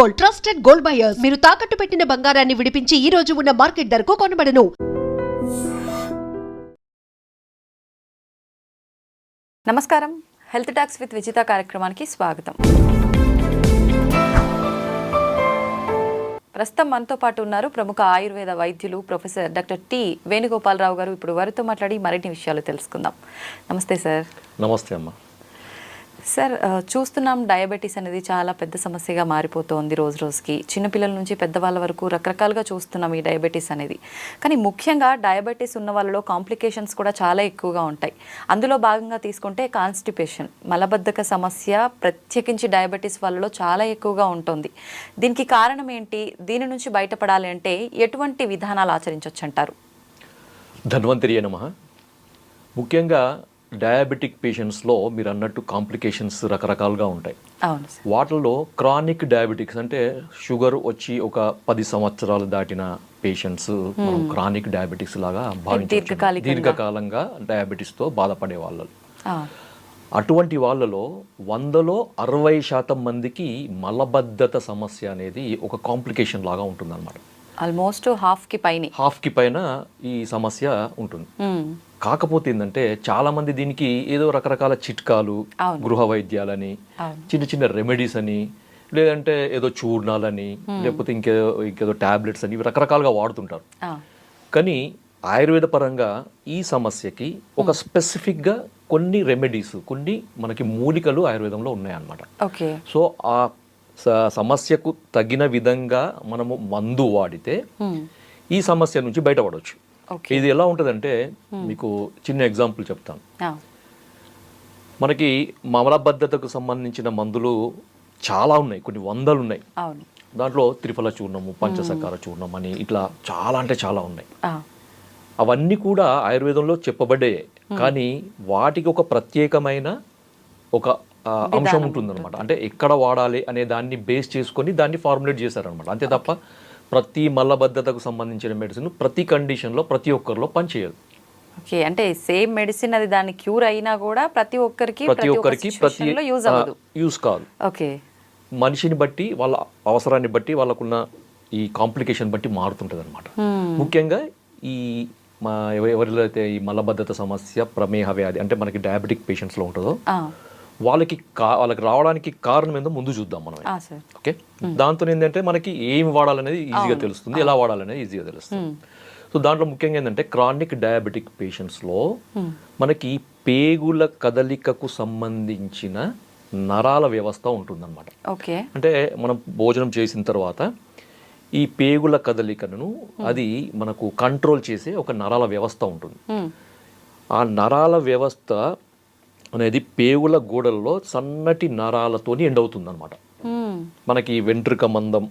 Gold trusted gold buyers. మీరు తాకట్టు పెట్టిన బంగారాన్ని విడిపించి ఈ రోజు ఉన్న మార్కెట్ ధరకు కొనబడను. నమస్కారం. హెల్త్ టాక్స్ విత్ విజిత కార్యక్రమానికి స్వాగతం. ప్రస్తుతం మనతో పాటు ఉన్నారు ప్రముఖ ఆయుర్వేద వైద్యులు ప్రొఫెసర్ డాక్టర్ టి వేణుగోపాలరావు గారు. ఇప్పుడు వారితో మాట్లాడి మరిన్ని విషయాలు తెలుసుకుందాం. నమస్తే సార్. నమస్తే అమ్మ. సార్ చూస్తున్నాం డయాబెటీస్ అనేది చాలా పెద్ద సమస్యగా మారిపోతోంది రోజు రోజుకి. చిన్నపిల్లల నుంచి పెద్దవాళ్ళ వరకు రకరకాలుగా చూస్తున్నాం ఈ డయాబెటీస్ అనేది. కానీ ముఖ్యంగా డయాబెటీస్ ఉన్న వాళ్ళలో కాంప్లికేషన్స్ కూడా చాలా ఎక్కువగా ఉంటాయి. అందులో భాగంగా తీసుకుంటే కాన్స్టిపేషన్ మలబద్ధక సమస్య ప్రత్యేకించి డయాబెటీస్ వాళ్ళలో చాలా ఎక్కువగా ఉంటుంది. దీనికి కారణం ఏంటి? దీని నుంచి బయటపడాలి అంటే ఎటువంటి విధానాలు ఆచరించవచ్చు అంటారు ధన్వంతరి ముఖ్యంగా డయాబెటిక్ పేషెంట్స్లో మీరు అన్నట్టు కాంప్లికేషన్స్ రకరకాలుగా ఉంటాయి. వాటిల్లో క్రానిక్ డయాబెటిక్స్ అంటే షుగర్ వచ్చి ఒక పది సంవత్సరాలు దాటిన పేషెంట్స్ మనం క్రానిక్ డయాబెటిక్స్ లాగా దీర్ఘకాలికంగా. దీర్ఘకాలంగా డయాబెటీస్తో బాధపడే వాళ్ళు అటువంటి వాళ్ళలో వందలో అరవై శాతం మందికి మలబద్ధత సమస్య అనేది ఒక కాంప్లికేషన్ లాగా ఉంటుందన్నమాట. ఆల్మోస్ట్ హాఫ్కి పైనే. హాఫ్కి పైన ఈ సమస్య ఉంటుంది. కాకపోతే ఏంటంటే చాలా మంది దీనికి ఏదో రకరకాల చిట్కాలు. గృహ వైద్యాలని చిన్న చిన్న రెమెడీస్ అని లేదంటే ఏదో చూర్ణాలని లేకపోతే ఇంకేదో ఇంకేదో టాబ్లెట్స్ అని ఇవి రకరకాలుగా వాడుతుంటారు. కానీ ఆయుర్వేద పరంగా ఈ సమస్యకి ఒక స్పెసిఫిక్గా కొన్ని రెమెడీస్ కొన్ని మనకి మూలికలు ఆయుర్వేదంలో ఉన్నాయన్నమాట. ఓకే. సో ఆ సమస్యకు తగిన విధంగా మనము మందు వాడితే. ఈ సమస్య నుంచి బయటపడవచ్చు ఇది ఎలా ఉంటుందంటే మీకు చిన్న ఎగ్జాంపుల్ చెప్తాను. మనకి మమలబద్ధతకు సంబంధించిన మందులు చాలా ఉన్నాయి కొన్ని వందలు ఉన్నాయి దాంట్లో త్రిఫల చూర్ణము పంచసకార చూర్ణం అని ఇట్లా చాలా అంటే చాలా ఉన్నాయి. అవన్నీ కూడా ఆయుర్వేదంలో చెప్పబడ్డే కానీ వాటికి ఒక ప్రత్యేకమైన ఒక అంశం ఉంటుందన్నమాట. అంటే ఎక్కడ వాడాలి అనే దాన్ని బేస్ చేసుకొని దాన్ని ఫార్ములేట్ చేశారనమాట అంతే తప్ప ప్రతి మల్లబద్ధతకు సంబంధించిన మెడిసిన్ ప్రతి కండిషన్లో ప్రతి ఒక్కరిలో పనిచేయదు. ఓకే అంటే సేమ్ మెడిసిన్ అది దాని క్యూర్ అయినా కూడా ప్రతి ఒక్కరికి ప్రతి ఒక్కరికి ప్రతి యూజ్ అవ్వదు. యూస్ కాదు. ఓకే. మనిషిని బట్టి వాళ్ళ అవసరాన్ని బట్టి వాళ్ళకున్న ఈ కాంప్లికేషన్ బట్టి మారుతుంటుంది అనమాట ముఖ్యంగా ఈ మా ఎవ- ఎవరిలో అయితే ఈ మలబద్ధత సమస్య ప్రమేహ వ్యాధి అంటే మనకి డయాబెటిక్ పేషెంట్స్లో ఉంటుందో వాళ్ళకి కా వాళ్ళకి రావడానికి కారణం ఏందో ముందు చూద్దాం మనం. ఓకే? దాంతో ఏంటంటే మనకి ఏం వాడాలనేది ఈజీగా తెలుస్తుంది. ఎలా వాడాలనేది ఈజీగా తెలుస్తుంది. సో దాంట్లో ముఖ్యంగా ఏంటంటే క్రానిక్ డయాబెటిక్ పేషెంట్స్లో మనకి పేగుల కదలికకు సంబంధించిన నరాల వ్యవస్థ ఉంటుందన్నమాట. ఓకే. అంటే మనం భోజనం చేసిన తర్వాత ఈ పేగుల కదలికను అది మనకు కంట్రోల్ చేసే ఒక నరాల వ్యవస్థ ఉంటుంది. ఆ నరాల వ్యవస్థ అనేది పేగుల గోడల్లో సన్నటి నరాలతోని మ్మ్. మనకి వెంట్రుక మందం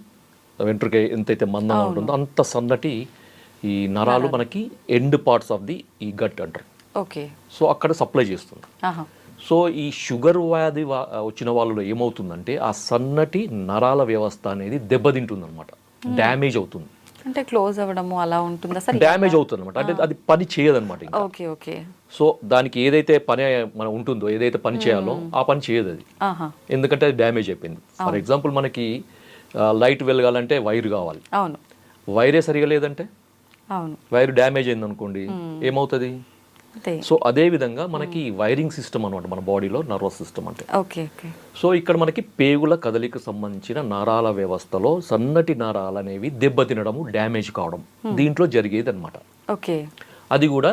వెంట్రుక ఎంతైతే మందంగా ఉంటుందో అంత సన్నటి ఈ నరాలు మనకి ఎండ్ పార్ట్స్ ఆఫ్ ది ఈ గట్ అంటారు. ఓకే. సో అక్కడ సప్లై చేస్తుంది. సో ఈ షుగర్ వ్యాధి వచ్చిన వాళ్ళలో ఏమవుతుందంటే ఆ సన్నటి నరాల వ్యవస్థ అనేది దెబ్బతింటుంది అనమాట డ్యామేజ్ అవుతుంది. అంటే క్లోజ్ అవ్వడము అలా ఉంటుందా. సార్ డ్యామేజ్ అవుతుంది అనమాట అంటే అది పని చేయదన్నమాట ఓకే ఓకే. సో దానికి ఏదైతే పని మనం ఉంటుందో ఏదైతే పని చేయాలో ఆ పని చేయదు అది. ఎందుకంటే అది డ్యామేజ్ అయిపోయింది. ఫర్ ఎగ్జాంపుల్ మనకి లైట్ వెలగాలంటే వైర్ కావాలి. అవును. వైరే సరిగా లేదంటే? అవును. వైర్ డ్యామేజ్ అయింది అనుకోండి ఏమవుతుంది? సో అదే విధంగా మనకి వైరింగ్ సిస్టమ్ అనమాట మన బాడీలో నర్వస్ సిస్టమ్ అంటే. Okay okay. సో ఇక్కడ మనకి పేగుల కదలిక సంబంధించిన నరాల వ్యవస్థలో సన్నటి నరాలు అనేవి దెబ్బతినడము డ్యామేజ్ కావడం. దీంట్లో జరిగేది అనమాట ఓకే. అది కూడా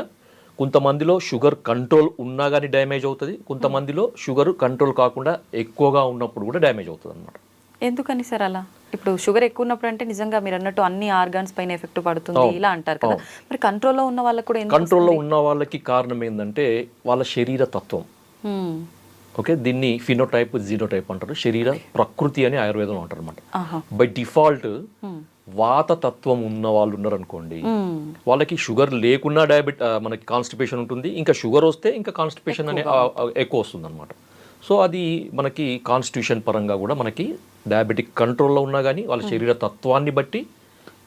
కొంతమందిలో షుగర్ కంట్రోల్ ఉన్నా కానీ డ్యామేజ్ అవుతుంది. కొంతమందిలో షుగర్ కంట్రోల్ కాకుండా ఎక్కువగా ఉన్నప్పుడు కూడా డ్యామేజ్ అవుతుంది అనమాట ఎందుకని సార్ అలా? ఇప్పుడు షుగర్ ఎక్కువ ఉన్నప్పుడు అంటే నిజంగా మీరు అన్నట్టు అన్ని ఆర్గాన్స్ పైన ఎఫెక్ట్ పడుతుంది ఇలా అంటారు కదా. మరి కంట్రోల్లో ఉన్న వాళ్ళకు కూడా కంట్రోల్లో ఉన్న వాళ్ళకి కారణం ఏంటంటే వాళ్ళ శరీర తత్వం. ఓకే? దీన్ని ఫినోటైప్ జీనోటైప్ అంటారు. శరీర ప్రకృతి అని ఆయుర్వేదంలో అంటారు అనమాట బై డిఫాల్ట్ వాత తత్వం ఉన్న వాళ్ళు ఉన్నారు అనుకోండి మ్మ్. వాళ్ళకి షుగర్ లేకున్నా డయాబెట్ మనకి కాన్స్టిపేషన్ ఉంటుంది. ఇంకా షుగర్ వస్తే ఇంకా కాన్స్టిపేషన్ అనే ఎక్కువ వస్తుంది అనమాట సో అది మనకి కాన్స్టిట్యూషన్ పరంగా కూడా మనకి డయాబెటిక్ కంట్రోల్లో ఉన్నా కానీ వాళ్ళ శరీర తత్వాన్ని బట్టి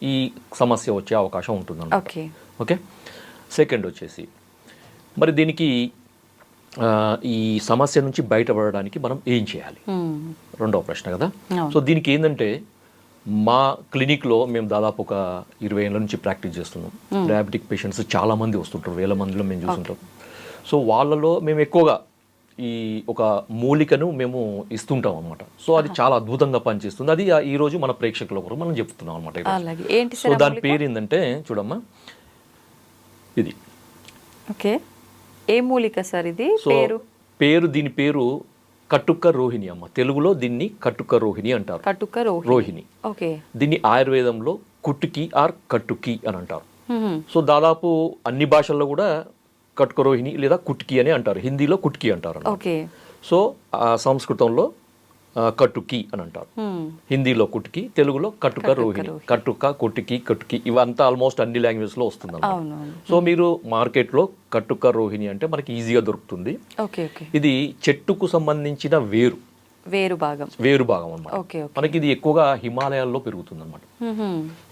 ఈ సమస్య వచ్చే అవకాశం ఉంటుంది ఓకే. ఓకే? సెకండ్ వచ్చేసి మరి దీనికి ఈ సమస్య నుంచి బయటపడడానికి మనం ఏం చేయాలి? మ్మ్. రెండవ ప్రశ్న కదా. సో దీనికి ఏంటంటే మా క్లినిక్లో మేము దాదాపు ఒక ఇరవై ఏళ్ళ నుంచి ప్రాక్టీస్ చేస్తున్నాం. డయాబెటిక్ పేషెంట్స్ చాలా మంది వస్తుంటారు వేల మందిలో మేము చూస్తుంటాం. సో వాళ్ళలో మేము ఎక్కువగా ఈ ఒక మూలికను మేము ఇస్తుంటాం అనమాట సో అది చాలా అద్భుతంగా పనిచేస్తుంది. అది ఈ రోజు మన ప్రేక్షకుల కొరకు మనం చెప్తున్నాం అనమాట సో దాని పేరు ఏంటంటే చూడమ్మా. ఇది. ఓకే. ఏ మూలిక సార్ ఇది? సో పేరు? పేరు దీని పేరు కట్టుక్క రోహిణి అమ్మ. తెలుగులో దీన్ని కట్టుక్క రోహిణి అంటారు. కటుక రోహిణి. ఓకే. దీన్ని ఆయుర్వేదంలో కుట్టుకి ఆర్ కట్టుకి అని అంటారు. సో దాదాపు అన్ని భాషల్లో కూడా కట్టుక రోహిణి లేదా కుట్కి అని అంటారు. హిందీలో కుట్కి అంటారు సో సంస్కృతంలో ఆ, కట్టుకి అని అంటారు. హిందీలో కుట్కి తెలుగులో కట్టుక రోహిణి. కట్టుక కుట్టుకి కట్టుకి ఇవంతా ఆల్మోస్ట్ అన్ని లాంగ్వేజ్లో వస్తుంది. సో మీరు మార్కెట్లో కట్టుక రోహిణి అంటే మనకి ఈజీగా దొరుకుతుంది. ఇది చెట్టుకు సంబంధించిన వేరు. వేరు భాగం. వేరు భాగం ఓకే మనకి ఇది ఎక్కువగా హిమాలయాల్లో పెరుగుతుంది అనమాట.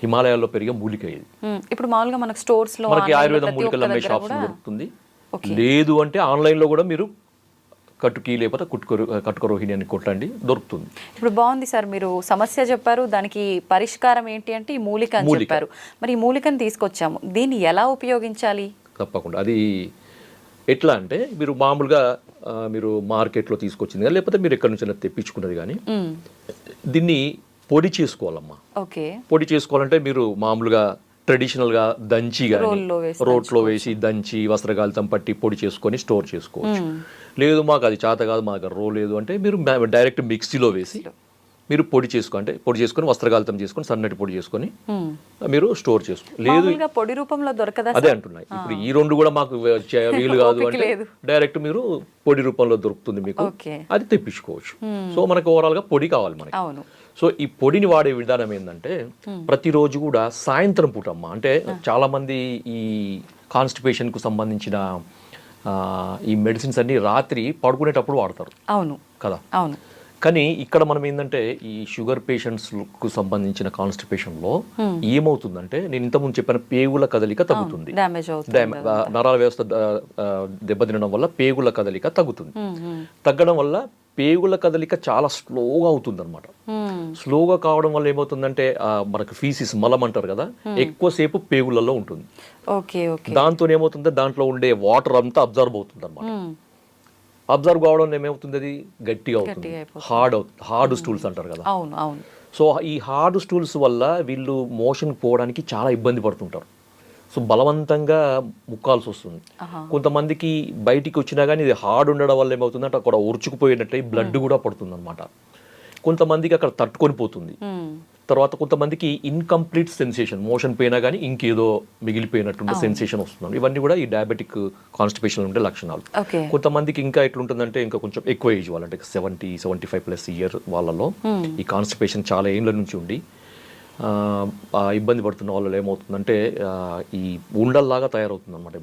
హిమాలయాల్లో పెరిగే మూలిక ఇది. ఇప్పుడు మామూలుగా మనకు స్టోర్స్లో మనకి ఆయుర్వేదం మూలికలు అమ్మే షాప్స్ దొరుకుతుంది. లేదు అంటే ఆన్లైన్లో కూడా మీరు కట్టుకి లేకపోతే కుట్టుక కట్టుక రోహిణి అని కొట్టండి దొరుకుతుంది. ఇప్పుడు బాగుంది సార్ మీరు సమస్య చెప్పారు దానికి పరిష్కారం ఏంటి అంటే ఈ మూలిక అని. చెప్పారు. మరి ఈ మూలికను తీసుకొచ్చాము. దీన్ని ఎలా ఉపయోగించాలి? తప్పకుండా. అది ఎట్లా అంటే మీరు మామూలుగా మీరు మార్కెట్లో తీసుకొచ్చింది కానీ లేకపోతే మీరు ఎక్కడి నుంచి తెప్పించుకున్నది కానీ. దీన్ని పొడి చేసుకోవాలమ్మా. ఓకే. పొడి చేసుకోవాలంటే మీరు మామూలుగా ట్రెడిషనల్గా దంచి కానీ రోట్లో వేసి దంచి వస్త్రగాలితం పట్టి పొడి చేసుకొని స్టోర్ చేసుకోవచ్చు. లేదు మాకు అది చేత కాదు మా దగ్గర రో లేదు అంటే మీరు డైరెక్ట్ మిక్సీలో వేసి మీరు పొడి చేసుకో అంటే పొడి చేసుకొని వస్త్రగాలితం చేసుకొని సన్నటి పొడి చేసుకొని. మీరు స్టోర్ చేసుకో లేదు పొడి రూపంలో దొరకదా అదే అంటున్నాయి ఇప్పుడు ఈ రెండు కూడా మాకు వీలు కాదు అంటే. డైరెక్ట్ మీరు పొడి రూపంలో దొరుకుతుంది మీకు. అది తెప్పించుకోవచ్చు. సో మనకు ఓవరాల్గా పొడి కావాలి మనకి. సో ఈ పొడిని వాడే విధానం ఏంటంటే ప్రతిరోజు కూడా సాయంత్రం పూట అమ్మ అంటే చాలా మంది ఈ కాన్స్టిపేషన్కు సంబంధించిన ఈ మెడిసిన్స్ అన్ని రాత్రి పడుకునేటప్పుడు వాడతారు. అవును. కదా? అవును. కానీ ఇక్కడ మనం ఏంటంటే ఈ షుగర్ పేషెంట్స్కు సంబంధించిన కాన్స్టిపేషన్లో ఏమవుతుందంటే నేను ఇంతకుముందు చెప్పిన పేగుల కదలిక తగ్గుతుంది. నరాల వ్యవస్థ దెబ్బతినడం వల్ల పేగుల కదలిక తగ్గుతుంది. తగ్గడం వల్ల పేగుల కదలిక చాలా స్లోగా అవుతుంది అనమాట. స్లోగా కావడం వల్ల ఏమవుతుందంటే మనకు ఫీసిస్ మలం అంటారు కదా ఎక్కువసేపు పేగులలో ఉంటుంది. దాంతో ఏమవుతుందంటే దాంట్లో ఉండే వాటర్ అంతా అబ్జర్వ్ అవుతుంది అనమాట. అబ్జర్వ్ కావడం ఏమవుతుంది అది గట్టిగా అవుతుంది. గట్టిగా అయిపోతుంది. హార్డ్ హార్డ్ స్టూల్స్ అంటారు కదా. అవును అవును. సో ఈ హార్డ్ స్టూల్స్ వల్ల వీళ్ళు మోషన్ పోవడానికి చాలా ఇబ్బంది పడుతుంటారు. సో బలవంతంగా ముక్కాల్సి వస్తుంది. కొంతమందికి బయటికి వచ్చినా కానీ ఇది హార్డ్ ఉండడం వల్ల ఏమవుతుందంటే అక్కడ ఉరుచుకుపోయినట్లయి బ్లడ్ కూడా పడుతుంది అనమాట కొంతమందికి అక్కడ తట్టుకొని పోతుంది. తర్వాత కొంతమందికి ఇన్కంప్లీట్ సెన్సేషన్ మోషన్ పోయినా కానీ ఇంకేదో మిగిలిపోయినట్టుండే సెన్సేషన్ వస్తుంది ఇవన్నీ కూడా ఈ డయాబెటిక్ కాన్స్టిపేషన్ ఉండే లక్షణాలు. కొంతమందికి ఇంకా ఎట్లుంటుందంటే ఇంకా కొంచెం ఎక్కువ ఏజ్ వాళ్ళంటే seventy seventy five plus year వాళ్ళలో ఈ కాన్స్టిపేషన్ చాలా ఏళ్ళ నుంచి ఉండి ఇబ్బంది పడుతున్న వాళ్ళు ఏమవుతుందంటే ఈ ఉండల్లాగా తయారవుతుంది అనమాట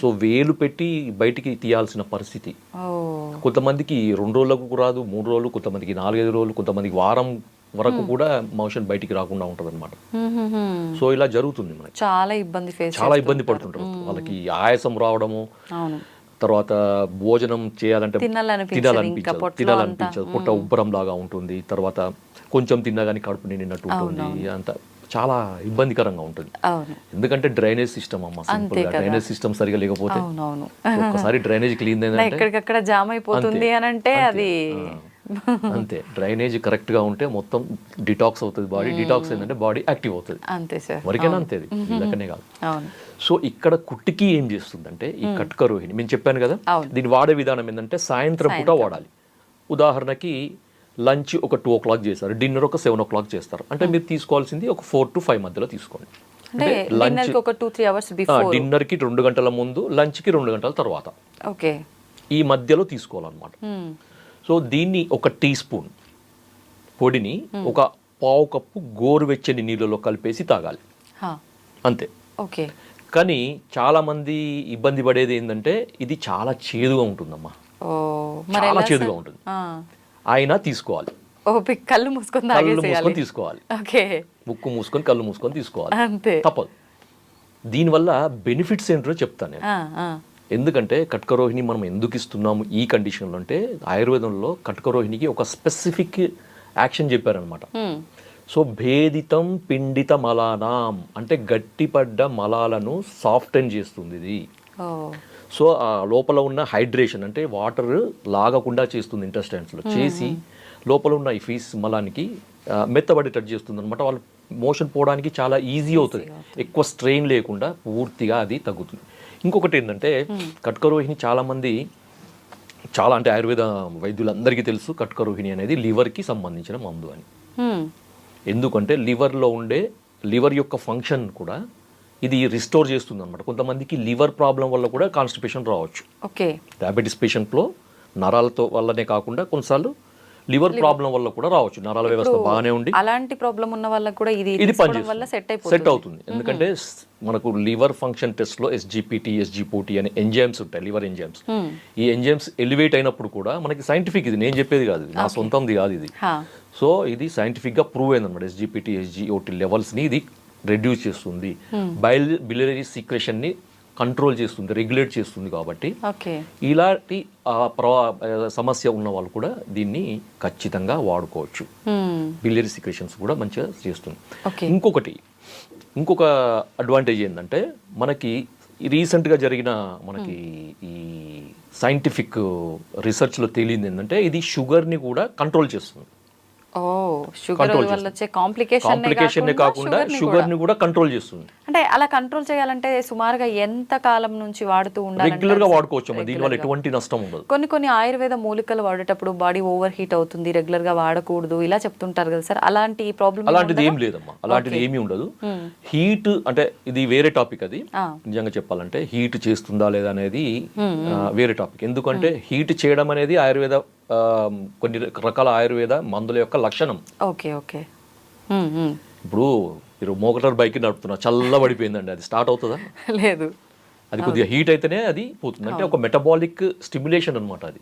సో వేలు పెట్టి బయటికి తీయాల్సిన పరిస్థితి. కొంతమందికి రెండు రోజులకు రాదు మూడు రోజులు కొంతమందికి నాలుగైదు రోజులు కొంతమందికి వారం వరకు కూడా మోషన్ బయటికి రాకుండా ఉంటుంది అనమాట. మ్మ్. మ్మ్. సో ఇలా జరుగుతుంది మనకి. చాలా ఇబ్బంది చాలా ఇబ్బంది పడుతుంటారు. వాళ్ళకి ఆయాసం రావడము తర్వాత భోజనం చేయాలంటే తినాలనిపించదు తినాలనిపించదు పొట్ట ఉబ్బరం లాగా ఉంటుంది. తర్వాత కొంచెం తిన్నా కానీ కడుపు నిండినట్టు ఉంటుంది. అంత చాలా ఇబ్బందికరంగా ఉంటుంది. ఎందుకంటే డ్రైనేజ్ సిస్టమ్ అమ్మ సింపుల్గా డ్రైనేజ్ సిస్టమ్ సరిగా లేకపోతే ఒక్కసారి డ్రైనేజ్ క్లీన్ ఎక్కడికక్కడ జామ్ అయిపోతుంది అని అంటే అది అంతే. డ్రైనేజ్ కరెక్ట్గా ఉంటే మొత్తం డిటాక్స్ అవుతుంది బాడీ. డిటాక్స్ ఏంటంటే బాడీ యాక్టివ్ అవుతుంది. అంతే సార్. వరకైనా అంతే వీళ్ళకనే కాదు. సో ఇక్కడ కుట్టికి ఏం చేస్తుందంటే ఈ కట్క రోహిణి నేను చెప్పాను కదా. దీన్ని వాడే విధానం ఏంటంటే సాయంత్రం పూట వాడాలి. ఉదాహరణకి లంచ్ ఒక టూ ఓ క్లాక్ చేస్తారు డిన్నర్ ఒక సెవెన్ ఓ క్లాక్ చేస్తారు. అంటే మీరు తీసుకోవాల్సింది ఒక ఫోర్ టు ఫైవ్ మధ్యలో తీసుకోండి. కి ఒక టూ త్రీ అవర్స్ డిన్నర్కి రెండు గంటల ముందు లంచ్కి రెండు గంటల తర్వాత. ఓకే. ఈ మధ్యలో తీసుకోవాలన్నమాట. సో దీన్ని ఒక టీ స్పూన్ పొడిని ఒక పావు కప్పు గోరువెచ్చని నీళ్ళలో కలిపేసి తాగాలి. అంతే. ఓకే. కానీ చాలా మంది ఇబ్బంది పడేది ఏంటంటే ఇది చాలా చేదుగా ఉంటుందమ్మా. చాలా చేదుగా? ఉంటుంది. ఆయన తీసుకోవాలి. కళ్ళు మూసుకొని కళ్ళు మూసుకొని తీసుకోవాలి. ఓకే. ముక్కు మూసుకొని కళ్ళు మూసుకొని తీసుకోవాలి. అంతే. తప్పదు. దీనివల్ల బెనిఫిట్స్ ఏంటో చెప్తాను నేను. ఎందుకంటే కట్కరోహిణి మనం ఎందుకు ఇస్తున్నాము ఈ కండిషన్లో అంటే ఆయుర్వేదంలో కట్కరోహిణికి ఒక స్పెసిఫిక్ యాక్షన్ చెప్పారనమాట. సో భేదితం పిండిత మలానాం అంటే గట్టిపడ్డ మలాలను సాఫ్టెన్ చేస్తుంది ఇది. సో ఆ లోపల ఉన్న హైడ్రేషన్ అంటే వాటర్ లాగకుండా చేస్తుంది ఇంటెస్టైన్స్లో. చేసి లోపల ఉన్న ఈ ఫీస్ మలానికి మెత్తబడేటట్టు చేస్తుంది అనమాట వాళ్ళు మోషన్ పోవడానికి చాలా ఈజీ అవుతుంది. ఎక్కువ స్ట్రెయిన్ లేకుండా పూర్తిగా అది తగ్గుతుంది. ఇంకొకటి ఏంటంటే కట్కరోహిని చాలామంది చాలా అంటే ఆయుర్వేద వైద్యులందరికీ తెలుసు కట్కరోహిణి అనేది లివర్కి సంబంధించిన మందు అని. ఎందుకంటే లివర్లో ఉండే లివర్ యొక్క ఫంక్షన్ కూడా ఇది రిస్టోర్ చేస్తుంది అనమాట కొంతమందికి లివర్ ప్రాబ్లం వల్ల కూడా కాన్స్టిపేషన్ రావచ్చు. ఓకే. డయాబెటీస్ పేషెంట్లో నరాలతో వల్లనే కాకుండా కొన్నిసార్లు లివర్ ప్రాబ్లం వల్ల కూడా రావచ్చు. నరాల వ్యవస్థ బాగానే ఉండి అలాంటి ప్రాబ్లం ఉన్న వాళ్ళకి కూడా ఇది ఇది వల్ల సెట్ అయిపోతుంది. సెట్ అవుతుంది. ఎందుకంటే మనకు లివర్ ఫంక్షన్ టెస్ట్లో ఎస్జిపిటి ఎస్జిపోటి అనే ఎంజైమ్స్ ఉంటాయి లివర్ ఎంజైమ్స్. ఈ ఎంజైమ్స్ ఎలివేట్ అయినప్పుడు కూడా మనకి సైంటిఫిక్ ఇది. నేను చెప్పేది కాదు నా సొంతంది కాదు ఇది. సో ఇది సైంటిఫిక్గా ప్రూవ్ అయింది అనమాట ఎస్జిపిటి ఎస్జిఓటి లెవెల్స్ని ఇది రెడ్యూస్ చేస్తుంది. బయల్ బిలియరీ సీక్రెషన్ని కంట్రోల్ చేస్తుంది రెగ్యులేట్ చేస్తుంది కాబట్టి ఇలాంటి సమస్య ఉన్న వాళ్ళు కూడా దీన్ని ఖచ్చితంగా వాడుకోవచ్చు. బిలియరీ సిక్రేషన్స్ కూడా మంచిగా చేస్తుంది. ఇంకొకటి ఇంకొక అడ్వాంటేజ్ ఏంటంటే మనకి రీసెంట్గా జరిగిన మనకి ఈ సైంటిఫిక్ రీసెర్చ్లో తేలింది ఏంటంటే ఇది షుగర్ని కూడా కంట్రోల్ చేస్తుంది. ఓ షుగర్ Control వల్ల వచ్చే కాంప్లికేషన్ కాకుండా షుగర్ని కూడా. కంట్రోల్ చేస్తుంది. అంటే అలా కంట్రోల్ చేయాలంటే సుమారుగా ఎంత కాలం నుంచి వాడుతూ ఉండాలి రెగ్యులర్గా వాడుకోవచ్చు. దీనివల్ల ఎటువంటి నష్టం ఉండదు. కొన్ని కొన్ని ఆయుర్వేద మూలికలు వాడేటప్పుడు బాడీ ఓవర్ హీట్ అవుతుంది రెగ్యులర్గా వాడకూడదు ఇలా చెప్తుంటారు కదా సార్. అలాంటి ప్రాబ్లమ్ అలాంటిది ఏం లేదమ్మా. అలాంటిది ఏమీ ఉండదు. హీట్ అంటే ఇది వేరే టాపిక్ అది. నిజంగా చెప్పాలంటే హీట్ చేస్తుందా లేదా అనేది ఆ, వేరే టాపిక్ ఎందుకంటే హీట్ చేయడం అనేది ఆయుర్వేద కొన్ని రకాల ఆయుర్వేద మందుల యొక్క లక్షణం. Okay okay. ఇప్పుడు మీరు మోకటర్ బైక్ నడుపుతున్నా చల్ల పడిపోయిందండి అది స్టార్ట్ అవుతుందా? లేదు. అది కొద్దిగా హీట్ అయితేనే అది పోతుంది. అంటే ఒక మెటబాలిక్ స్టిమ్యులేషన్ అనమాట అది.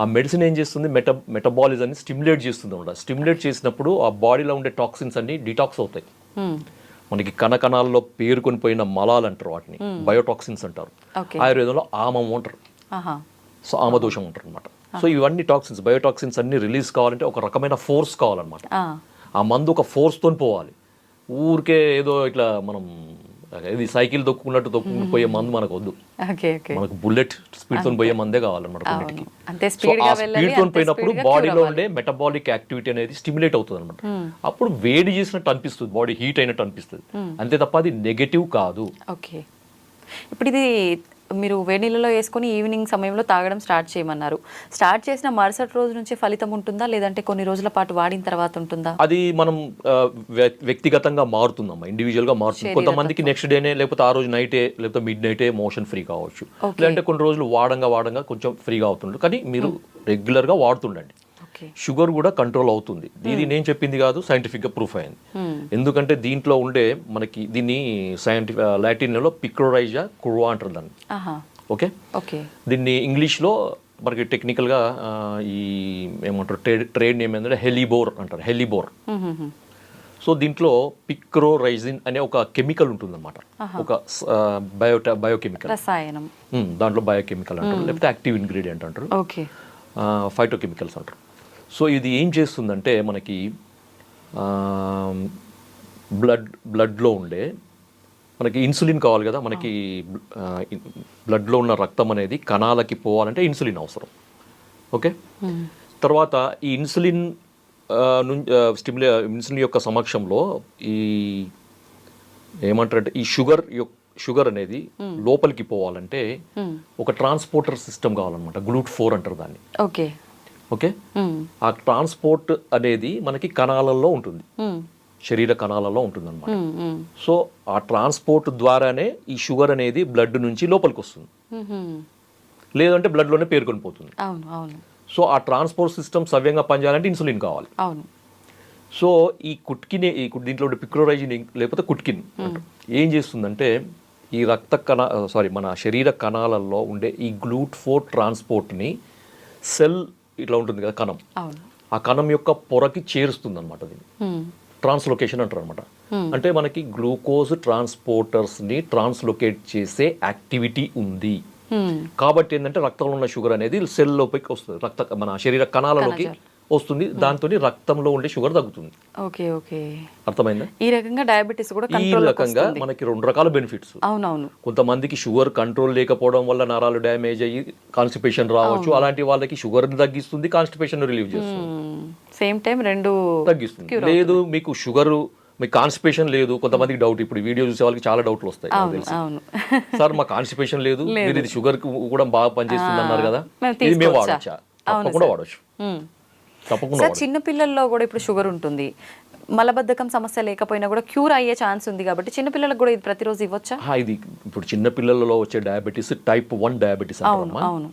ఆ మెడిసిన్ ఏం చేస్తుంది? మెట మెటబాలిజాన్ని స్టిమ్యులేట్ చేస్తుంది అనమాట స్టిమ్యులేట్ చేసినప్పుడు ఆ బాడీలో ఉండే టాక్సిన్స్ అన్ని డిటాక్స్ అవుతాయి. మనకి కణకణాల్లో పేరుకొని పోయిన మలాలు అంటారు వాటిని. బయోటాక్సిన్స్ అంటారు. ఆయుర్వేదంలో ఆమం అంటారు. ఆహా. సో ఆమదోషం అంటారు అనమాట సో ఇవన్నీ టాక్సిన్స్ బయోటాక్సిన్స్ అన్ని రిలీజ్ కావాలంటే ఒక రకమైన ఫోర్స్ కావాలన్నమాట. ఆ. మందు ఒక ఫోర్స్తో పోవాలి. ఊరికే ఏదో ఇట్లా మనం ఇది సైకిల్ తొక్కున్నట్టు తొక్కుకుంటూ పోయే మందు మనకు వద్దు మనకు బుల్లెట్ స్పీడ్తో పోయే మందే కావాలన్నమాట కొన్నిటికి. సో ఆ స్పీడ్తో పోయినప్పుడు బాడీలో ఉండే మెటబాలిక్ యాక్టివిటీ అనేది స్టిమ్యులేట్ అవుతుంది అనమాట అప్పుడు వేడి చేసినట్టు అనిపిస్తుంది బాడీ హీట్ అయినట్టు అనిపిస్తుంది. అంతే తప్ప అది నెగటివ్ కాదు. ఓకే. ఇప్పుడు ఇది మీరు వేడి నీళ్ళలో వేసుకొని ఈవినింగ్ సమయంలో తాగడం స్టార్ట్ చేయమన్నారు. స్టార్ట్ చేసిన మరుసటి రోజు నుంచి ఫలితం ఉంటుందా? లేదంటే కొన్ని రోజుల పాటు వాడిన తర్వాత ఉంటుందా? అది మనం వ్యక్తిగతంగా మారుతుందమ్మా ఇండివిజువల్గా మారుతుంది. కొంతమందికి నెక్స్ట్ డేనే లేకపోతే ఆ రోజు నైటే లేకపోతే మిడ్ నైటే మోషన్ ఫ్రీ కావచ్చు. లేదంటే కొన్ని రోజులు వాడంగా వాడంగా కొంచెం ఫ్రీగా అవుతుండ్రు కానీ మీరు రెగ్యులర్గా వాడుతుండండి. షుగర్ కూడా కంట్రోల్ అవుతుంది. ఇది నేను చెప్పింది కాదు సైంటిఫిక్గా ప్రూఫ్ అయింది. ఎందుకంటే దీంట్లో ఉండే మనకి దీన్ని సైంటిఫిక్ లాటిన్లో పిక్రోరైజా కుర్వా అంటారు దాన్ని. ఓకే ఓకే దీన్ని ఇంగ్లీష్లో మనకి టెక్నికల్గా ఈ ఏమంటారు ట్రేడ్ ట్రేడ్ నేమ్ ఏంటంటే హెలిబోర్ అంటారు హెలిబోర్. హ్మ్. సో దీంట్లో పిక్రోరైజిన్ అనే ఒక కెమికల్ ఉంటుందన్నమాట. ఒక బయోటా బయోకెమికల్. రసాయనం. దాంట్లో బయోకెమికల్ అంటారు లేకపోతే యాక్టివ్ ఇంగ్రీడియంట్ అంటారు. ఓకే ఫైటోకెమికల్స్ అంటారు. సో ఇది ఏం చేస్తుందంటే మనకి బ్లడ్ బ్లడ్లో ఉండే మనకి ఇన్సులిన్ కావాలి కదా మనకి బ్లడ్లో ఉన్న రక్తం అనేది కణాలకి పోవాలంటే ఇన్సులిన్ అవసరం. ఓకే? తర్వాత ఈ ఇన్సులిన్ స్టిమ్యులే ఇన్సులిన్ యొక్క సమక్షంలో ఈ ఏమంటారంటే ఈ షుగర్ యొక్క షుగర్ అనేది లోపలికి పోవాలంటే ఒక ట్రాన్స్పోర్టర్ సిస్టమ్ కావాలన్నమాట గ్లూట్ ఫోర్ అంటారు దాన్ని. ఓకే. ఓకే? ఆ ట్రాన్స్పోర్ట్ అనేది మనకి కణాలలో ఉంటుంది. శరీర కణాలలో ఉంటుంది అనమాట సో ఆ ట్రాన్స్పోర్ట్ ద్వారానే ఈ షుగర్ అనేది బ్లడ్ నుంచి లోపలికి వస్తుంది. లేదంటే బ్లడ్లోనే పేరుకొని పోతుంది. సో ఆ ట్రాన్స్పోర్ట్ సిస్టమ్ సవ్యంగా పనిచేయాలంటే ఇన్సులిన్ కావాలి. సో ఈ కుట్కినే ఈ దీంట్లో పిక్రోరైజిన్ లేకపోతే కుట్కిన్. ఏం చేస్తుందంటే ఈ రక్త కణ సారీ మన శరీర కణాలలో ఉండే ఈ గ్లూట్ ఫోర్ ట్రాన్స్పోర్ట్ని సెల్ ఇట్లా ఉంటుంది కదా కణం. ఆ కణం యొక్క పొరకి చేరుస్తుంది అనమాట దీన్ని ట్రాన్స్లొకేషన్ అంటారు అనమాట అంటే మనకి గ్లూకోజ్ ట్రాన్స్పోర్టర్స్ని ట్రాన్స్లొకేట్ చేసే యాక్టివిటీ ఉంది. కాబట్టి ఏంటంటే రక్తంలో ఉన్న షుగర్ అనేది సెల్ లోపలికి వస్తుంది. రక్త మన శరీర కణాలలోకి వస్తుంది. దాంతో రక్తంలో ఉండే షుగర్ తగ్గుతుంది. Okay okay. అర్థమైందా? ఈ రకంగా డయాబెటీస్ కూడా ఈ రకంగా మనకి రెండు రకాల బెనిఫిట్స్. అవునవును. కొంతమందికి షుగర్ కంట్రోల్ లేకపోవడం వల్ల నరాలు డ్యామేజ్ అయ్యి కాన్స్టిపేషన్ రావచ్చు. అలాంటి వాళ్ళకి షుగర్ తగ్గిస్తుంది కాన్స్టిపేషన్ రిలీవ్ చేస్తుంది. సేమ్ టైం రెండు తగ్గిస్తుంది. లేదు మీకు షుగర్ మీకు కాన్స్టిపేషన్ లేదు కొంతమందికి డౌట్. ఇప్పుడు వీడియో చూసే వాళ్ళకి చాలా డౌట్లు వస్తాయి తెలిసి. సార్ మా కాన్స్టిపేషన్ లేదు. మీరు ఇది షుగర్ కూడా బాగా పనిచేస్తుంది అన్నారు కదా. ఇది మేము? వాడచ్చా? తప్పకుండా వాడచ్చు. తప్పకుండా చిన్న పిల్లల్లో కూడా ఇప్పుడు షుగర్ ఉంటుంది. మలబద్ధకం సమస్య లేకపోయినా కూడా క్యూర్ అయ్యే ఛాన్స్ ఉంది కాబట్టి చిన్న పిల్లలకు కూడా ఇది ప్రతిరోజు ఇవ్వచ్చా? ఇది ఇప్పుడు చిన్న పిల్లలలో వచ్చే డయాబెటీస్ టైప్ వన్ డయాబెటీస్.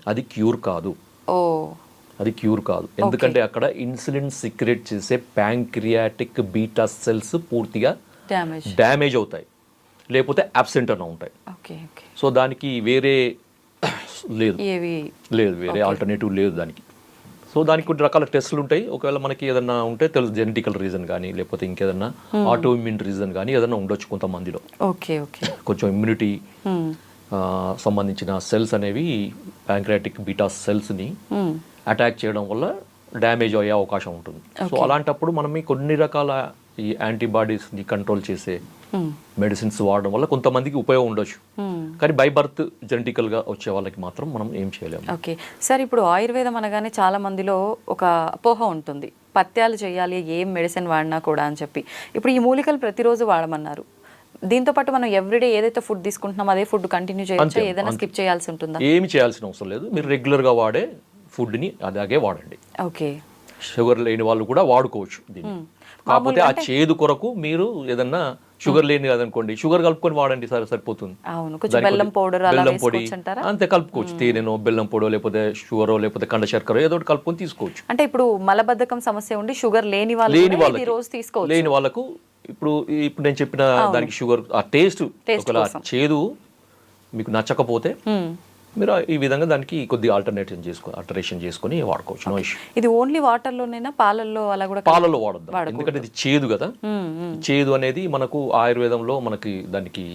అది క్యూర్ కాదు. ఓ. అది క్యూర్ కాదు. ఎందుకంటే అక్కడ ఇన్సులిన్ సిక్రెట్ చేసే ప్యాంక్రియాటిక్ బీటా సెల్స్ పూర్తిగా డ్యామేజ్. డ్యామేజ్ అవుతాయి. లేకపోతే అబ్సెంట్ అన్న ఉంటాయి. సో దానికి వేరే లేదు. లేదు వేరే ఆల్టర్నేటివ్ లేదు దానికి. సో దానికి కొన్ని రకాల టెస్టులు ఉంటాయి ఒకవేళ మనకి ఏదన్నా ఉంటే తెలుసు జెనెటికల్ రీజన్ కానీ లేకపోతే ఇంకేదన్నా ఆటో ఇమ్యూన్ రీజన్ కానీ ఏదన్నా ఉండొచ్చు కొంతమందిలో ఓకే ఓకే కొంచెం ఇమ్యూనిటీ మ్మ్. సంబంధించిన సెల్స్ అనేవి ప్యాంక్రియాటిక్ బీటా సెల్స్ని. అటాక్ చేయడం వల్ల డ్యామేజ్ అయ్యే అవకాశం ఉంటుంది సో అలాంటప్పుడు మనం కొన్ని రకాల ఈ యాంటీబాడీస్ని కంట్రోల్ చేసే. మెడిసిన్స్ వాడడం వల్ల కొంతమందికి ఉపయోగం ఉండొచ్చు. మ్మ్. కానీ బై బర్త్ జెనెటికల్గా వచ్చే వాళ్ళకి మాత్రం మనం ఏం చేయలేము. ఓకే. సార్ ఇప్పుడు ఆయుర్వేదం అనగానే చాలా మందిలో ఒక అపోహ ఉంటుంది. పత్యాలు చేయాలి ఏం మెడిసిన్ వాడినా కూడా అని చెప్పి. ఇప్పుడు ఈ మూలికలు ప్రతిరోజు వాడమన్నారు. దీంతో పాటు మనం ఎవ్రీడే ఏదైతే ఫుడ్ తీసుకుంటున్నామో అదే ఫుడ్ కంటిన్యూ చేయొచ్చా? ఏదైనా. స్కిప్ చేయాల్సి ఉంటుందా ఏమి చేయాల్సిన అవసరం లేదు. మీరు రెగ్యులర్గా వాడే ఫుడ్ని అలాగే వాడండి. ఓకే. షుగర్ లేని వాళ్ళు కూడా వాడుకోవచ్చు దీన్ని. కాకపోతే ఆ చేదు కొరకు మీరు ఏదన్నా షుగర్ లేని కదనుకోండి షుగర్ కలుపుకొని వాడండి సరే సరిపోతుంది. బెల్లం పౌడర్ బెల్లం పొడి అంతే కలుపుకోవచ్చు. తేనెనో బెల్లం పొడో లేకపోతే షుగరో లేకపోతే కండ శర్కర ఏదో ఒకటి కలుపుకొని తీసుకోవచ్చు. అంటే ఇప్పుడు మలబద్ధకం సమస్య ఉండి షుగర్ లేని వాళ్ళు లేని వాళ్ళకి రోజు తీసుకోవచ్చు. లేని వాళ్ళకు ఇప్పుడు ఇప్పుడు నేను చెప్పిన దానికి షుగర్ ఆ టేస్ట్ ఒకవేళ. చేదు మీకు నచ్చకపోతే. మీరు ఈ విధంగా దానికి కొద్ది ఆల్టర్నేటివ్ చేసుకో ఆల్టరేషన్ చేసుకొని వాడుకోవచ్చు. నో ఇష్యూ ఇది ఓన్లీ వాటర్ లోనేనా పాలల్లో అలా కూడా పాలలో వాడద్దాం. ఎందుకంటే ఇది చేదు కదా. చేదు అనేది మనకు ఆయుర్వేదంలో మనకి దానికి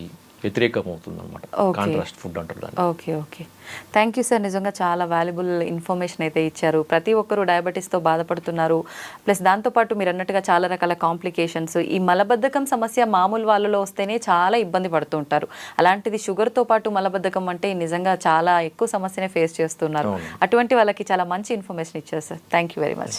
వ్యతిరేకం అవుతుంది అనమాట Okay. కాంట్రాస్ట్ ఫుడ్ అంటారు దాన్ని. Okay okay. Thank you sir నిజంగా చాలా వాల్యుబుల్ ఇన్ఫర్మేషన్ అయితే ఇచ్చారు. ప్రతి ఒక్కరూ డయాబెటీస్తో బాధపడుతున్నారు. ప్లస్ దాంతోపాటు మీరు అన్నట్టుగా చాలా రకాల కాంప్లికేషన్స్ ఈ మలబద్ధకం సమస్య మామూలు వాళ్ళలో వస్తేనే చాలా ఇబ్బంది పడుతూ ఉంటారు. అలాంటిది షుగర్తో పాటు మలబద్ధకం అంటే నిజంగా చాలా ఎక్కువ సమస్యనే ఫేస్ చేస్తున్నారు. అటువంటి వాళ్ళకి చాలా మంచి ఇన్ఫర్మేషన్ ఇచ్చారు sir thank you very much